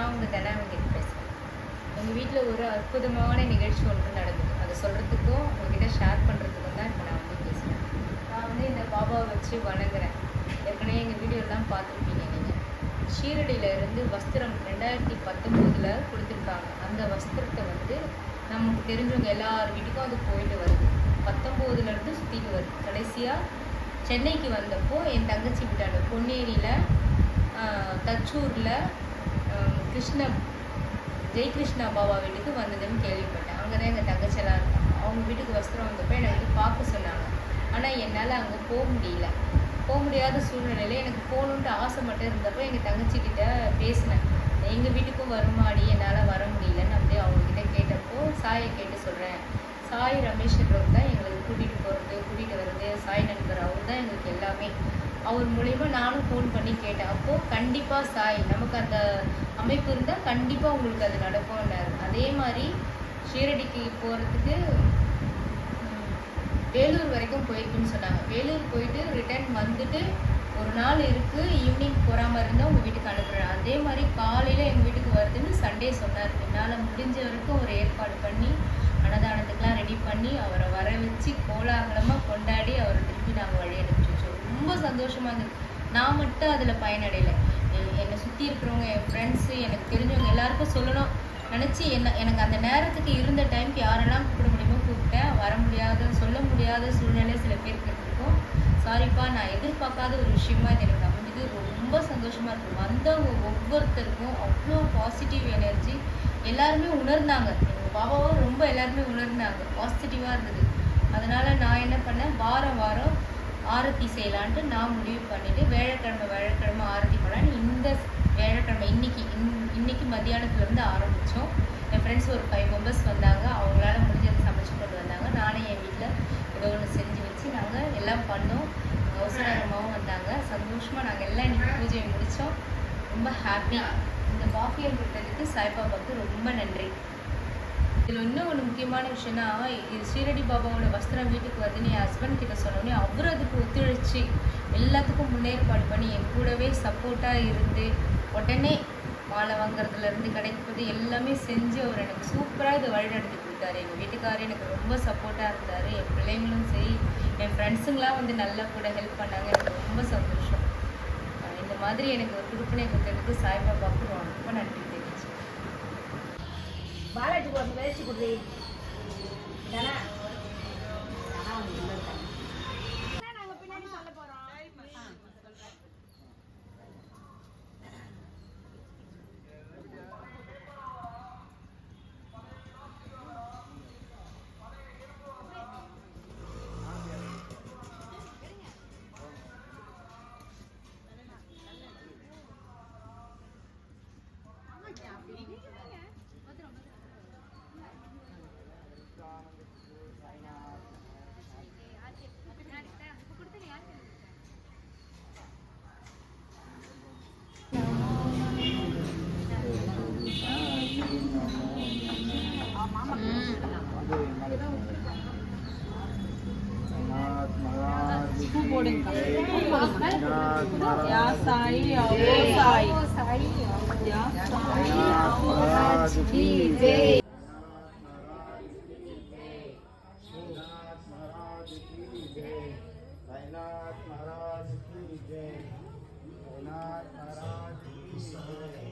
நான் உங்கள் தனாவங்கிட்டு பேசுகிறேன் எங்கள் வீட்டில் ஒரு அற்புதமான நிகழ்ச்சி ஒன்று நடந்தது. அதை சொல்கிறதுக்கும் உங்ககிட்ட ஷேர் பண்ணுறதுக்கும் தான் இப்போ நான் வந்து பேசுகிறேன் நான் வந்து இந்த பாபாவை வச்சு வணங்குறேன். ஏற்கனவே எங்கள் வீடியோலாம் பார்த்துருப்பீங்க நீங்கள் ஷீரடியிலேருந்து வஸ்திரம் ரெண்டாயிரத்தி பத்தொம்போதில் கொடுத்துருக்காங்க. அந்த வஸ்திரத்தை வந்து நமக்கு தெரிஞ்சவங்க எல்லார் வீட்டுக்கும் அது போயிட்டு வருது. பத்தொம்போதுலேருந்து சுற்றிட்டு வருது. கடைசியாக சென்னைக்கு வந்தப்போ என் தங்கச்சி வீட்டாண்ட பொன்னேரியில் தச்சூரில் கிருஷ்ண ஜெயகிருஷ்ணா பாபா வீட்டுக்கு வந்ததுன்னு கேள்விப்பட்டேன். அங்கே தான் எங்கள் தங்கச்சியெல்லாம் இருக்காங்க அவங்க வீட்டுக்கு வஸ்திரம் வந்தப்போ என்னை வந்து பார்க்க சொன்னாங்க. ஆனால் என்னால் அங்கே போக முடியல. போக முடியாத சூழ்நிலையில் எனக்கு போகணுன்ட்டு ஆசை மட்டும் இருந்தப்போ எங்கள் தங்கச்சிக்கிட்ட பேசினேன். எங்கள் வீட்டுக்கும் வருமாடி என்னால் வர முடியலன்னு அப்படியே அவங்கக்கிட்ட கேட்டப்போ சாயை கேட்டு சொல்கிறேன் சாய் ரமேஷ்ன்றவர் தான் எங்களுக்கு கூட்டிகிட்டு போகிறது கூட்டிகிட்டு வர்றது. சாய் நண்பர் அவர் தான் எங்களுக்கு எல்லாமே. அவர் மூலயமா நானும் ஃபோன் பண்ணி கேட்டேன். அப்போது கண்டிப்பாக சாய் நமக்கு அந்த அமைப்பு இருந்தால் கண்டிப்பாக உங்களுக்கு அது நடக்கும்னாரு. அதே மாதிரி ஷீரடிக்கு போகிறதுக்கு வேலூர் வரைக்கும் போயிருக்குன்னு சொன்னாங்க. வேலூர் போயிட்டு ரிட்டர்ன் வந்துட்டு ஒரு நாள் இருக்குது ஈவினிங் போகிற மாதிரி இருந்தால் உங்கள் வீட்டுக்கு அனுப்புகிறேன் அதே மாதிரி காலையில் எங்கள் வீட்டுக்கு வருதுன்னு சண்டே சொன்னார். என்னால் முடிஞ்ச வரைக்கும் ஒரு ஏற்பாடு பண்ணி அன்னதானத்துக்கெலாம் ரெடி பண்ணி அவரை வர வச்சு கோலாகலமாக கொண்டாடி அவரை திருப்பி நாங்கள் வழி அனுப்பிச்சோம் ரொம்ப சந்தோஷமாக இருந்தது. நான் மட்டும் அதில் பயனடையலை. என்னை சுற்றி இருக்கிறவங்க என் ஃப்ரெண்ட்ஸு எனக்கு தெரிஞ்சவங்க எல்லாருக்கும் சொல்லணும். நினச்சி என்ன எனக்கு அந்த நேரத்துக்கு இருந்த டைம்க்கு யாரெல்லாம் கூப்பிட முடியுமோ கூப்பிட்டேன் வர முடியாத சொல்ல முடியாத சூழ்நிலை சில பேருக்கு இருக்கும் சாரிப்பா நான் எதிர்பார்க்காத ஒரு விஷயமா இது எனக்கு அமைஞ்சது. ரொம்ப சந்தோஷமா இருக்கு. வந்தவங்க ஒவ்வொருத்தருக்கும் அவ்வளோ பாசிட்டிவ் எனர்ஜி எல்லாருமே உணர்ந்தாங்க. எங்கள் பாபாவும் ரொம்ப எல்லாருமே உணர்ந்தாங்க. பாசிட்டிவாக இருந்தது. அதனால நான் என்ன பண்ணேன்? வாரம் வாரம் ஆரத்தி செய்யலான்ட்டு நான் முடிவு பண்ணிவிட்டு வேழக்கிழமை வேழக்கிழமை ஆரத்தி பண்ணலான்னு இந்த வேழக்கிழமை இன்னைக்கு இன்- இன்றைக்கி மத்தியானத்துலேருந்து ஆரம்பித்தோம் என் ஃப்ரெண்ட்ஸ் ஒரு ஃபைவ் மெம்பர்ஸ் வந்தாங்க. அவங்களால முடிஞ்சது சமைச்சு கொண்டு வந்தாங்க. நானே என் வீட்டில் ஏதோ ஒன்று செஞ்சு வச்சு நாங்கள் எல்லாம் பண்ணோம். அவசரமாகவும் வந்தாங்க. சந்தோஷமாக நாங்கள் எல்லாம் இன்னைக்கு பூஜையை முடித்தோம் ரொம்ப ஹாப்பி இந்த பாக்கியம் கொடுத்ததுக்கு சாய்பாபாவுக்கு ரொம்ப நன்றி. இதில் இன்னும் ஒன்று முக்கியமான விஷயம்னா இது ஸ்ரீரடி பாபாவோட வஸ்திரம் வீட்டுக்கு வருதுன்னு நீ ஹஸ்பண்ட் கிட்ட சொன்னோடனே அவர் அதுக்கு ஒத்துழைச்சி எல்லாத்துக்கும் முன்னேற்பாடு பண்ணி என் கூடவே சப்போர்ட்டாக இருந்து உடனே மாலை வாங்குறதுலேருந்து கிடைக்கிறது எல்லாமே செஞ்சு அவர் எனக்கு சூப்பராக இதை வழிநடத்தி கொடுத்தாரு. எங்கள் வீட்டுக்காரர் எனக்கு ரொம்ப சப்போர்ட்டாக இருந்தார். என் பிள்ளைங்களும் சரி என் ஃப்ரெண்ட்ஸுங்களாம் வந்து நல்லா கூட ஹெல்ப் பண்ணாங்க. எனக்கு ரொம்ப சந்தோஷம். இந்த மாதிரி எனக்கு ஒரு கொடுப்பினை கொடுத்ததுக்கு சாய்பாபாவுக்கு ரொம்ப நன்றி. பாலாஜி பாலாஜிக்கு ஒரு வேஸ்ட் கொடுறி தானே ಕೊಡಿಂಕ ಯಾ ಸಾಯಿ ಓ ಸಾಯಿ ಯಾ ಸಾಯಿ ಕಿ ಜೈ Thank you.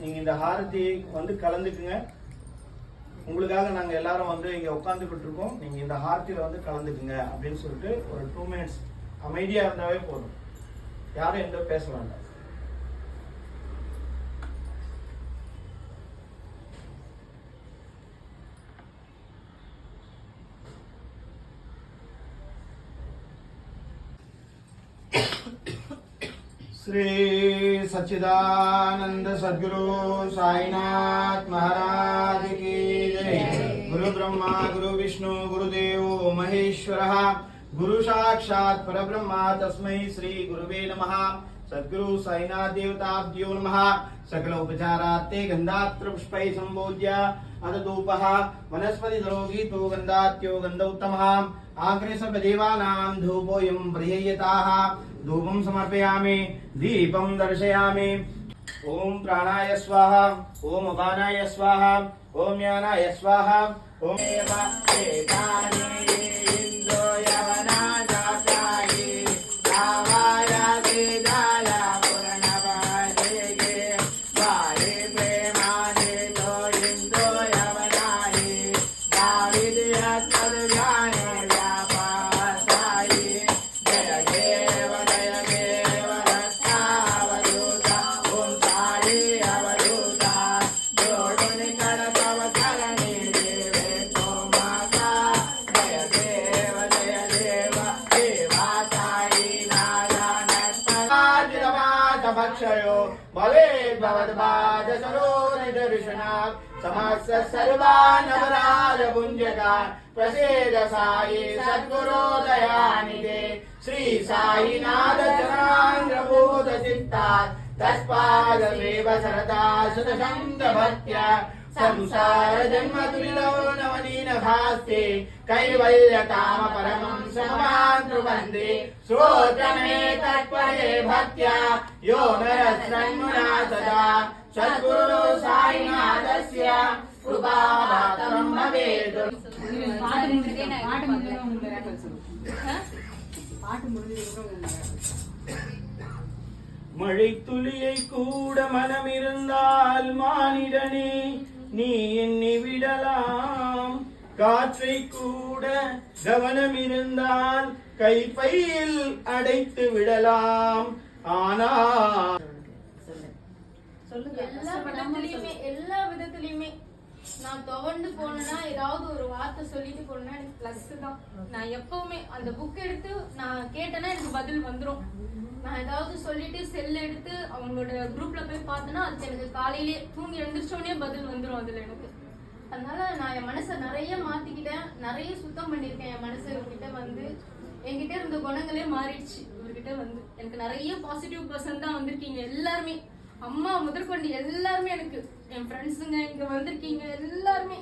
நீங்க இந்த ஆரத்தி வந்து கலந்துக்குங்க. உங்களுக்காக நாங்க எல்லாரும் வந்து இங்க உட்காந்துக்கிட்டு இருக்கோம். நீங்க இந்த ஆரத்தியில் வந்து கலந்துக்குங்க அப்படின்னு சொல்லிட்டு ஒரு டூ மினிட்ஸ் அமைதியா இருந்தாவே போதும். யாரும் எந்த பேச வேண்டாம். श्री सच्चिदानंद सद्गुरु साईनाथ महाराज की जय। गुरु ब्रह्मा, गुरु विष्णु गुरुदेव महेश्वरः, गुरु साक्षात् परब्रह्मा तस्मै श्री गुरुवे नमः। सद्गुरु साईनाथ देवताभ्यो नमः। सकल उपचारात्ते गन्धात्र पुष्पै सम्बोध्य अदधूपः वनस्पति गीतो गन्धात्यो गन्ध उत्तमः आग्रे सर्वदेवानां धूपोऽयं प्रययताः। धूपं समर्पयामि दीपं दर्शयामि। ॐ प्राणाय स्वाहा ॐ अपानाय स्वाहा ॐ ज्ञानाय स्वाहा ॐ क्षयो भवेत् भवद्बाधसरो निदर्शनात् समस्य सर्वान् प्रसेद साई सद्गुरो दयानिधे। श्री साईनाथ चरणान्द्रभूत चित्तात् तस्पादमेव सरदा सुतशन्द సంసార జన్మదురిలోనవనీన భాస్తే కైవల్య కామ పరమం సమమాతృవందే శ్రోతమే తత్పరే భక్త్యా యోగర సన్మునా సదా సద్గురు సాయినాథస్య కృపావాతం భవేదు పాట ముందుగా ఉండరా పాట ముందుగా மழை துளியை கூட மனமிருந்தால் மானிடனே நீ எண்ணி விடலாம். காற்றை கூட கவனம் இருந்தால் கைப்பையில் அடைத்து விடலாம். ஆனால் எல்லா விதத்துலயுமே எல்லா விதத்துலயுமே நான் துவண்டு போனேன்னா ஏதாவது ஒரு வார்த்தை சொல்லிட்டு போனேன்னா எனக்கு பிளஸ் தான். நான் எப்பவுமே அந்த புக் எடுத்து நான் கேட்டேன்னா எனக்கு பதில் வந்துடும் நான் ஏதாவது சொல்லிட்டு செல் எடுத்து அவங்களோட குரூப்ல போய் பார்த்தேன்னா அதுக்கு எனக்கு காலையிலே தூங்கி எழுந்திரிச்சோடனே பதில் வந்துடும் அதுல எனக்கு. அதனால நான் என் மனசை நிறைய மாத்திக்கிட்டேன். நிறைய சுத்தம் பண்ணியிருக்கேன். என் மனசு இவர்கிட்ட வந்து என்கிட்ட இருந்த குணங்களே மாறிடுச்சு. இவர்கிட்ட வந்து எனக்கு நிறைய பாசிட்டிவ் பர்சன் தான் வந்திருக்கீங்க. எல்லாருமே அம்மா முதற்கொண்டு எல்லாருமே எனக்கு என் ஃப்ரெண்ட்ஸுங்க இங்க வந்திருக்கீங்க எல்லாருமே.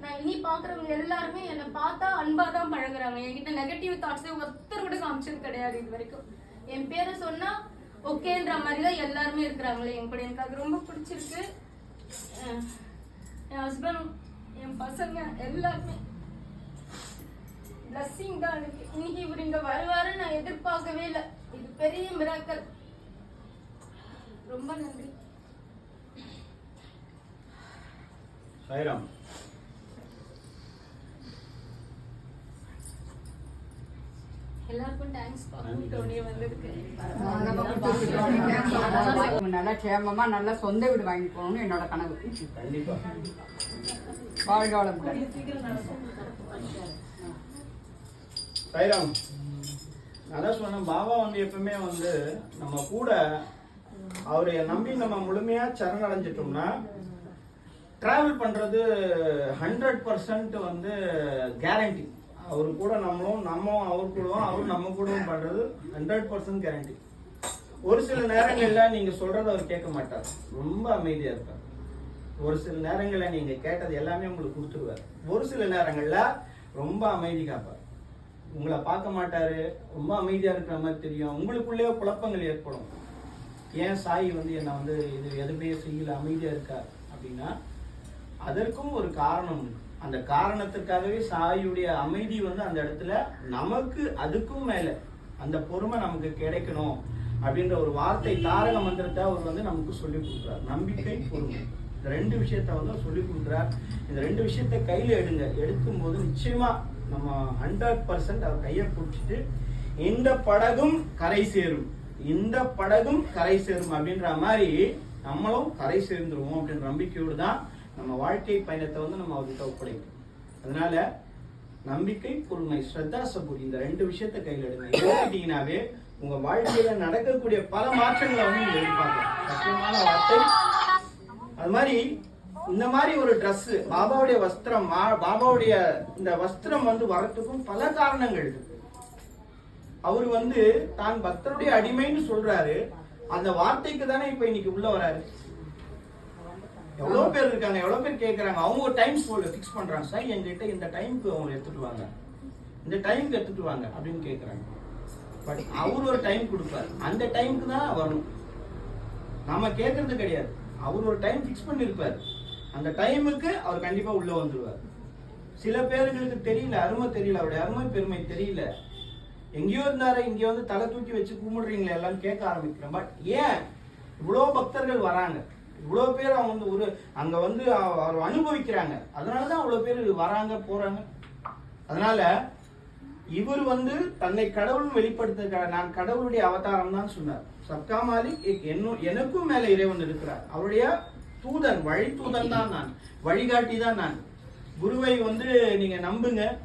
நான் இனி பாக்குறவங்க எல்லாருமே என்னை பார்த்தா அன்பா தான் பழகுறாங்க. என்கிட்ட நெகட்டிவ் தாட்ஸே ஒருத்தர் கூட காமிச்சது கிடையாது இது வரைக்கும். என் பேரை சொன்னா ஓகேன்ற மாதிரி தான் எல்லாருமே இருக்கிறாங்களே. என் கூட எனக்கு அது ரொம்ப பிடிச்சிருக்கு. என் ஹஸ்பண்ட் என் பசங்க எல்லாருமே. பிளஸ்ஸிங் தான் எனக்கு. இன்னைக்கு இவர் இங்க வருவாரு நான் எதிர்பார்க்கவே இல்லை. இது பெரிய மிராக்கல் ரொம்ப நன்றி. சாய்ராம் நல்லா நல்லா சொந்த வீடு வாங்கி போகணும்னு என்னோட கனவு. வாழ்க வளமுடன் அதான் சொன்னேன். பாபா வந்து எப்பவுமே வந்து நம்ம கூட அவரை நம்பி நம்ம முழுமையா சரணடைஞ்சிட்டோம்னா ட்ராவல் பண்ணுறது ஹண்ட்ரட் பர்சன்ட் வந்து கேரண்டி அவர் கூட நம்மளும் நம்ம அவர் கூடவும் அவர் நம்ம கூடவும் பண்ணுறது ஹண்ட்ரட் பர்சன்ட் கேரண்டி ஒரு சில நேரங்களில் நீங்கள் சொல்கிறத அவர் கேட்க மாட்டார். ரொம்ப அமைதியாக இருப்பார். ஒரு சில நேரங்களில் நீங்கள் கேட்டது எல்லாமே உங்களுக்கு கொடுத்துருவார். ஒரு சில நேரங்களில் ரொம்ப அமைதி காப்பார். உங்களை பார்க்க மாட்டார். ரொம்ப அமைதியாக இருக்கிற மாதிரி தெரியும். உங்களுக்குள்ளேயே குழப்பங்கள் ஏற்படும். ஏன் சாய் வந்து என்னை வந்து இது எதுவுமே செய்யல அமைதியாக இருக்கார் அப்படின்னா அதற்கும் ஒரு காரணம் அந்த காரணத்திற்காகவே சாயுடைய அமைதி வந்து அந்த இடத்துல நமக்கு அதுக்கும் மேல அந்த பொறுமை நமக்கு கிடைக்கணும் அப்படின்ற ஒரு வார்த்தை தாரக மந்திரத்தை அவர் வந்து நமக்கு சொல்லி கொடுக்குறார். நம்பிக்கை பொறுமை. இந்த ரெண்டு விஷயத்த வந்து சொல்லி கொடுக்குறார். இந்த ரெண்டு விஷயத்த கையில எடுங்க. எடுக்கும்போது நிச்சயமா நம்ம ஹண்ட்ரட் பர்சன்ட் அவர் கையை பிடிச்சிட்டு இந்த படகும் கரை சேரும். இந்த படகும் கரை சேரும் அப்படின்ற மாதிரி நம்மளும் கரை சேர்ந்துருவோம் அப்படின்ற நம்பிக்கையோடு தான் நம்ம வாழ்க்கை பயணத்தை வந்து நம்ம அவர்கிட்ட ஒப்படைக்கணும். அதனால நம்பிக்கை பொறுமை ஸ்ரத்தா சபூரி இந்த ரெண்டு விஷயத்த கையில் எடுங்க. எடுத்துட்டீங்கன்னாவே உங்க வாழ்க்கையில நடக்கக்கூடிய பல மாற்றங்களை வந்து நீங்க எதிர்பார்க்கலாம். சத்தியமான வார்த்தை. அது மாதிரி இந்த மாதிரி ஒரு ட்ரெஸ் பாபாவுடைய வஸ்திரம் மா- பாபாவுடைய இந்த வஸ்திரம் வந்து வரத்துக்கும் பல காரணங்கள் இருக்கு. அவர் வந்து தான் பக்தருடைய அடிமைன்னு சொல்றாரு. அந்த வார்த்தைக்கு தானே இப்ப இன்னைக்கு உள்ள வராரு. எவ்வளோ பேர் இருக்காங்க? எவ்வளோ பேர் கேட்குறாங்க அவங்க ஒரு டைம் ஸ்கூல்ல ஃபிக்ஸ் பண்ணுறாங்க சார் எங்ககிட்ட இந்த டைம்க்கு அவங்க எடுத்துட்டு வாங்க. இந்த டைம்க்கு எடுத்துட்டு வாங்க அப்படின்னு கேட்குறாங்க பட் அவர் ஒரு டைம் கொடுப்பாரு. அந்த டைம்க்கு தான் வரணும். நம்ம கேட்கறது கிடையாது. அவர் ஒரு டைம் ஃபிக்ஸ் பண்ணியிருப்பார் அந்த டைமுக்கு அவர் கண்டிப்பாக உள்ளே வந்துடுவார் சில பேர்களுக்கு தெரியல அருமை தெரியல. அவருடைய அருமை பெருமை தெரியல. எங்கேயோ இருந்தாரு இங்கே வந்து தலை தூக்கி வச்சு கும்பிடுறீங்களே எல்லாம் கேட்க ஆரம்பிக்கிறேன். பட் ஏன்? இவ்வளோ பக்தர்கள் வராங்க. இவ்வளோ பேர் அவங்க வந்து ஒரு அங்கே வந்து அவ- அவர் அனுபவிக்கிறாங்க. அதனாலதான் அவ்வளோ பேர் வராங்க போகிறாங்க அதனால இவர் வந்து தன்னை கடவுள் வெளிப்படுத்த நான் கடவுளுடைய அவதாரம் தான் சொன்னார். சப்கா மாலிக் என்னும் எனக்கும் மேல இறைவன் இருக்கிறார். அவருடைய தூதன் வழி தூதன் தான் நான். வழிகாட்டி தான் நான். குருவை வந்து நீங்க நம்புங்க.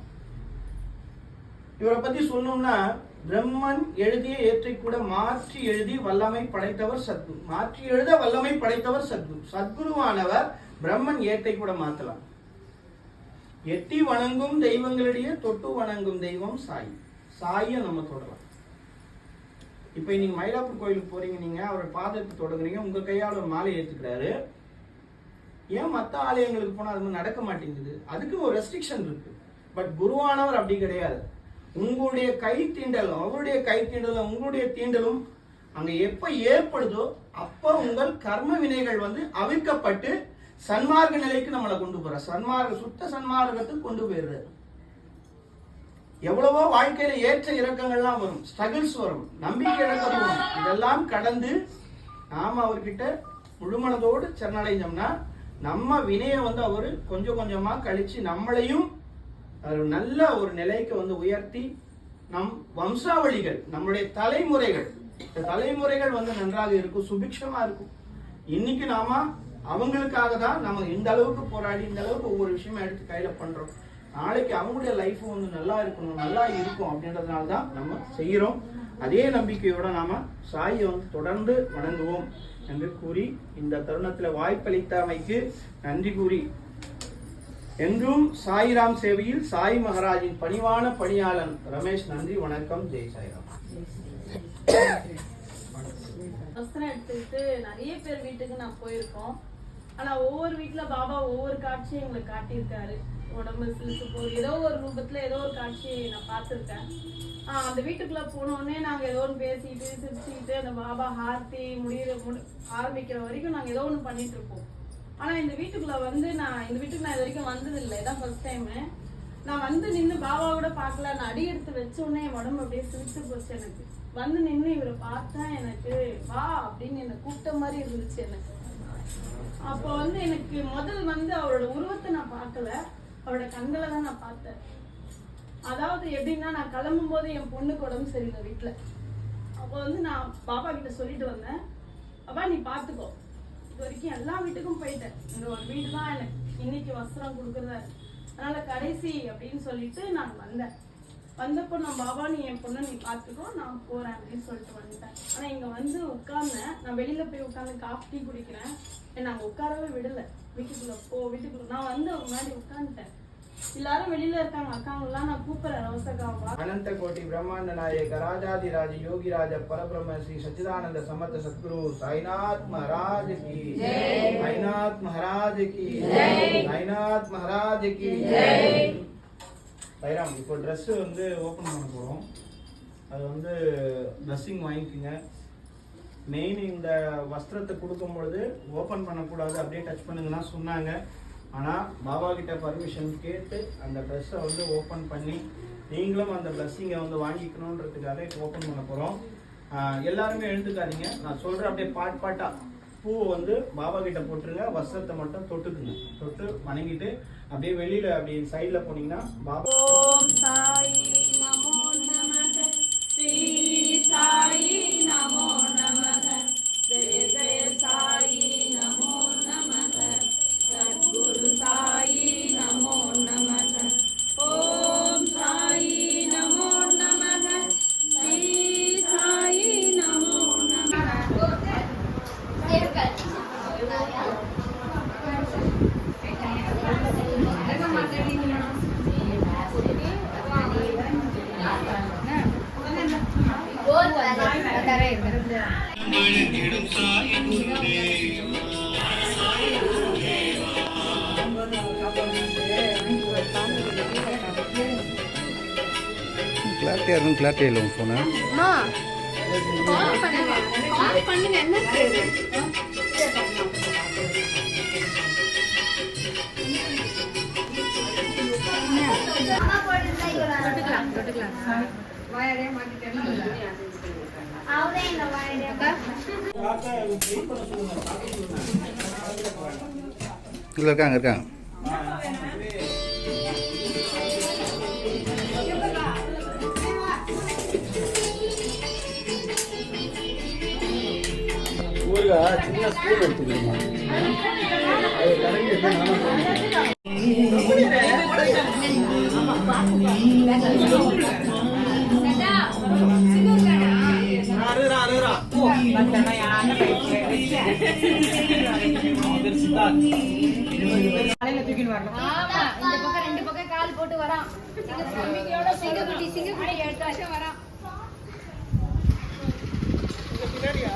இவரை பத்தி சொன்னோம்னா பிரம்மன் எழுதிய ஏற்றை கூட மாற்றி எழுதி வல்லமை படைத்தவர் சத்குரு மாற்றி எழுத வல்லமை படைத்தவர் சத்குரு சத்குருவானவர் பிரம்மன் ஏற்றை கூட மாற்றலாம். எட்டி வணங்கும் தெய்வங்களிடையே தொட்டு வணங்கும் தெய்வம் சாய். சாயை நம்ம தொடலாம். இப்போ நீங்க மயிலாப்பூர் கோயிலுக்கு போறீங்க நீங்க அவர் பாதத்தை தொடங்குறீங்க உங்க கையால் ஒரு மாலை ஏற்றுக்கிறாரு ஏன் மற்ற ஆலயங்களுக்கு போனால் அது மாதிரி நடக்க மாட்டேங்குது? அதுக்கு ஒரு ரெஸ்ட்ரிக்ஷன் இருக்கு. பட் குருவானவர் அப்படி கிடையாது. உங்களுடைய கை தீண்டலும் அவருடைய கை தீண்டலும் உங்களுடைய தீண்டலும் அங்க எப்ப ஏற்படுதோ அப்ப உங்கள் கர்ம வினைகள் வந்து அவிழ்க்கப்பட்டு சன்மார்க்க நிலைக்கு நம்மளை கொண்டு போற சன்மார்க்க சுத்த சன்மார்க்கத்துக்கு கொண்டு போயிடுறாரு. எவ்வளவோ வாழ்க்கையில ஏற்ற இறக்கங்கள்லாம் வரும். ஸ்ட்ரகிள்ஸ் வரும். நம்பிக்கை இழக்க வரும். இதெல்லாம் கடந்து நாம அவர்கிட்ட முழுமனதோடு சரணடைஞ்சோம்னா நம்ம வினையை வந்து அவர் கொஞ்சம் கொஞ்சமா கழிச்சு நம்மளையும் ஒரு நல்ல ஒரு நிலைக்கு வந்து உயர்த்தி நம் வம்சாவளிகள் நம்மளுடைய தலைமுறைகள் இந்த தலைமுறைகள் வந்து நன்றாக இருக்கும் சுபிக்ஷமா இருக்கும். இன்னைக்கு நாம அவங்களுக்காக தான் நம்ம இந்த அளவுக்கு போராடி இந்த அளவுக்கு ஒவ்வொரு விஷயமா எடுத்து கையில பண்றோம். நாளைக்கு அவங்களுடைய லைஃப் வந்து நல்லா இருக்கணும் நல்லா இருக்கும் அப்படின்றதுனால தான் நம்ம செய்கிறோம் அதே நம்பிக்கையோட நாம சாயை வந்து தொடர்ந்து வணங்குவோம் என்று கூறி இந்த தருணத்தில் வாய்ப்பளித்தமைக்கு நன்றி கூறி என்றும் சாய்ராம் சேவையில் சாய் மகாராஜின் பணிவான பணியாளன் ரமேஷ் நன்றி வணக்கம் ஜெய் சாய்ராம். வஸ்திரம் எடுத்துக்கிட்டு நிறைய பேர் வீட்டுக்கு நான் போயிருக்கோம். ஆனா ஒவ்வொரு வீட்டுல பாபா ஒவ்வொரு காட்சியும் எங்களுக்கு காட்டியிருக்காரு. உடம்பு சிலுசு போகுது ஏதோ ஒரு ரூபத்துல ஏதோ ஒரு காட்சி நான் பார்த்துருக்கேன். ஆஹ் அந்த வீட்டுக்குள்ள போனோடனே நாங்க ஏதோ ஒன்று பேசிட்டு சிரிச்சுக்கிட்டு அந்த பாபா ஹார்த்தி முடியிற முடி ஆரம்பிக்கிற வரைக்கும் நாங்க ஏதோ ஒன்று பண்ணிட்டு இருப்போம். ஆனா இந்த வீட்டுக்குள்ள வந்து நான் இந்த வீட்டுக்கு நான் இது வரைக்கும் வந்தது இல்லை இதான் ஃபர்ஸ்ட் டைம் நான் வந்து நின்று பாபா கூட பார்க்கல. நான் அடி எடுத்து வச்ச உடனே என் உடம்பு அப்படியே சிரித்து போச்சு எனக்கு. வந்து நின்று இவரை பார்த்தேன் எனக்கு வா அப்படின்னு என்னை கூப்பிட்ட மாதிரி இருந்துச்சு எனக்கு. அப்போ வந்து எனக்கு முதல் வந்து அவரோட உருவத்தை நான் பார்க்கல. அவரோட கண்களை தான் நான் பார்த்தேன். அதாவது எப்படின்னா நான் கிளம்பும் போது என் பொண்ணுக்கு உடம்பு சரியில்லை வீட்டுல. அப்போ வந்து நான் பாப்பா கிட்ட சொல்லிட்டு வந்தேன். அப்பா நீ பார்த்துக்கோ. இது வரைக்கும் எல்லா வீட்டுக்கும் போயிட்டேன். இந்த ஒரு வீடு தான் எனக்கு இன்னைக்கு வஸ்திரம் கொடுக்குறதா அதனால கடைசி அப்படின்னு சொல்லிட்டு நான் வந்தேன். வந்தப்போ நான் பாபா நீ என் பொண்ணை நீ பார்த்துக்கோ நான் போறேன் அப்படின்னு சொல்லிட்டு வந்துட்டேன். ஆனா இங்க வந்து உட்கார்ந்தேன். நான் வெளியில போய் உட்காந்து காஃபி குடிக்கிறேன். என்னை அங்கே உட்காரவே விடல. வீட்டுக்குள்ள போ வீட்டுக்குள்ள நான் வந்து அவங்க மாதிரி உட்காந்துட்டேன் எல்லாரும் வெளியில இருக்காங்க. அக்காங்கெல்லாம் நான் கூப்பிடுறேன். ரோசக்காவா அனந்த கோட்டி பிரம்மாண்ட நாயக ராஜாதி ராஜாதிராஜ யோகிராஜ பரபிரம ஸ்ரீ சச்சிதானந்த சமர்த்த சத்குரு சாய்நாத் மகாராஜ் கி. சாய்நாத் மகாராஜ் கி. சாய்நாத் மகாராஜ் கி. பைராம் இப்போ ட்ரெஸ் வந்து ஓப்பன் பண்ண போகிறோம் அது வந்து ட்ரெஸ்ஸிங் வாங்கிக்கங்க. மெயின் இந்த வஸ்திரத்தை கொடுக்கும் பொழுது ஓப்பன் பண்ணக்கூடாது. அப்படியே டச் பண்ணுங்கன்னா சொன்னாங்க. ஆனால் பாபா கிட்ட பர்மிஷன் கேட்டு அந்த ட்ரெஸ்ஸை வந்து ஓப்பன் பண்ணி நீங்களும் அந்த பிளஸ்ஸிங்கை வந்து வாங்கிக்கணுன்றதுக்காக இப்போ ஓப்பன் பண்ண போகிறோம் எல்லாருமே எழுந்துக்காதீங்க. நான் சொல்கிற அப்படியே பாட் பாட்டாக பூவை வந்து பாபா கிட்ட போட்டுருங்க. வஸ்திரத்தை மட்டும் தொட்டுக்குங்க. தொட்டு வணங்கிட்டு அப்படியே வெளியில அப்படி சைடில் போனீங்கன்னா பாபா ஓம் சாயி நமோ நமக. ஸ்ரீ சாயி இருக்கும் கிளாரிட்டியாக இல்லை உன் ஃபோனு இதில் இருக்காங்க இருக்காங்க. காலையில் தூக்கின்னு வரணும் ஆமா இந்த பக்கம் ரெண்டு பக்கம் கால் போட்டு வரான் சிங்கக்குட்டி சிங்கக்குட்டி அடுத்த வருஷம் வரான் பின்னாடியா